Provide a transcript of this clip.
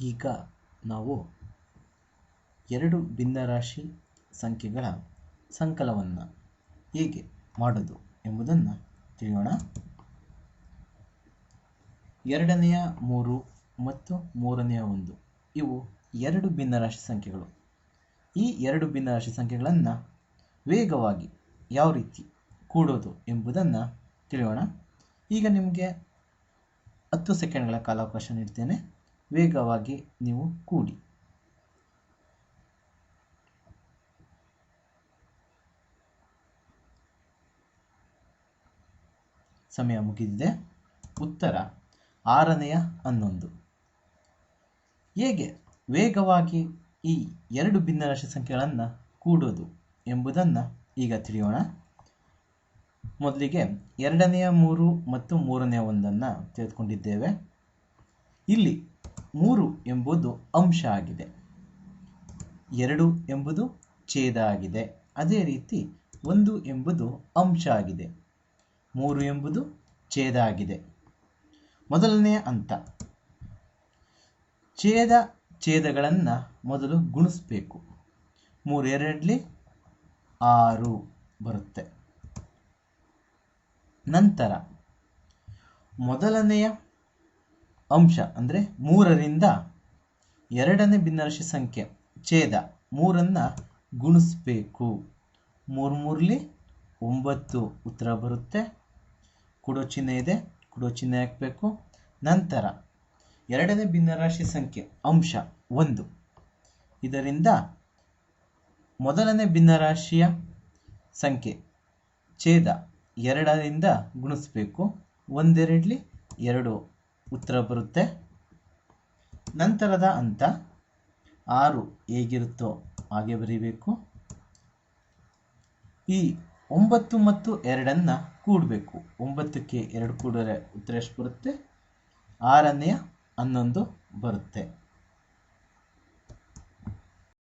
ಈಗ ನಾವು ಎರಡು ಭಿನ್ನರಾಶಿ ಸಂಖ್ಯೆಗಳ ಸಂಕಲವನ್ನು ಹೇಗೆ ಮಾಡೋದು ಎಂಬುದನ್ನು ತಿಳಿಯೋಣ. ಎರಡನೆಯ ಮೂರು ಮತ್ತು ಮೂರನೆಯ ಒಂದು, ಇವು ಎರಡು ಭಿನ್ನರಾಶಿ ಸಂಖ್ಯೆಗಳು. ಈ ಎರಡು ಭಿನ್ನರಾಶಿ ಸಂಖ್ಯೆಗಳನ್ನು ವೇಗವಾಗಿ ಯಾವ ರೀತಿ ಕೂಡೋದು ಎಂಬುದನ್ನು ತಿಳಿಯೋಣ. ಈಗ ನಿಮಗೆ ಹತ್ತು ಸೆಕೆಂಡ್ಗಳ ಕಾಲಾವಕಾಶ ನೀಡ್ತೇನೆ. ವೇಗವಾಗಿ ನೀವು ಕೂಡಿ. ಸಮಯ ಮುಗಿದಿದೆ. ಉತ್ತರ ಆರನೆಯ ಹನ್ನೊಂದು. ಹೇಗೆ ವೇಗವಾಗಿ ಈ ಎರಡು ಭಿನ್ನರಾಶಿ ಸಂಖ್ಯೆಗಳನ್ನು ಕೂಡೋದು ಎಂಬುದನ್ನು ಈಗ ತಿಳಿಯೋಣ. ಮೊದಲಿಗೆ ಎರಡನೆಯ ಮೂರು ಮತ್ತು ಮೂರನೆಯ ಒಂದನ್ನು ತೆಗೆದುಕೊಂಡಿದ್ದೇವೆ. ಇಲ್ಲಿ ಮೂರು ಎಂಬುದು ಅಂಶ ಆಗಿದೆ. ಎರಡು ಎಂಬುದು ಛೇದ ಆಗಿದೆ. ಅದೇ ರೀತಿ ಒಂದು ಎಂಬುದು ಅಂಶ ಆಗಿದೆ. ಮೂರು ಎಂಬುದು ಛೇದ ಆಗಿದೆ. ಮೊದಲನೆಯ ಹಂತ. ಛೇದ ಛೇದಗಳನ್ನು ಮೊದಲು ಗುಣಿಸ್ಬೇಕು. ಮೂರು ಎರಡಲಿ ಆರು ಬರುತ್ತೆ. ನಂತರ ಮೊದಲನೆಯ ಅಂಶ, ಅಂದರೆ ಮೂರರಿಂದ ಎರಡನೇ ಭಿನ್ನರಾಶಿ ಸಂಖ್ಯೆ, ಛೇದ. ಮೂರನ್ನು ಗುಣಿಸ್ಬೇಕು. ಮೂರು ಮೂರಲಿ ಒಂಬತ್ತು ಉತ್ತರ ಬರುತ್ತೆ. ಕೊಡೋ ಚಿಹ್ನೆ ಇದೆ, ಕೊಡೋ ಚಿಹ್ನೆ ಹಾಕಬೇಕು. ನಂತರ ಎರಡನೇ ಭಿನ್ನರಾಶಿ ಸಂಖ್ಯೆ, ಅಂಶ, ಒಂದು. ಇದರಿಂದ ಮೊದಲನೇ ಭಿನ್ನರಾಶಿಯ ಸಂಖ್ಯೆ, ಛೇದ ಎರಡರಿಂದ ಗುಣಿಸ್ಬೇಕು. ಒಂದೆರಡಲಿ ಎರಡು. ಉತ್ತರ ಬರುತ್ತೆ. ನಂತರದ ಅಂತ ಆರು ಹೇಗಿರುತ್ತೋ ಹಾಗೆ ಬರೀಬೇಕು. ಈ ಒಂಬತ್ತು ಮತ್ತು ಎರಡನ್ನು ಕೂಡಬೇಕು. ಒಂಬತ್ತಕ್ಕೆ ಎರಡು ಕೂಡಿದ್ರೆ ಉತ್ತರ ಎಷ್ಟು ಬರುತ್ತೆ? ಆರನೆಯ ಹನ್ನೊಂದು ಬರುತ್ತೆ.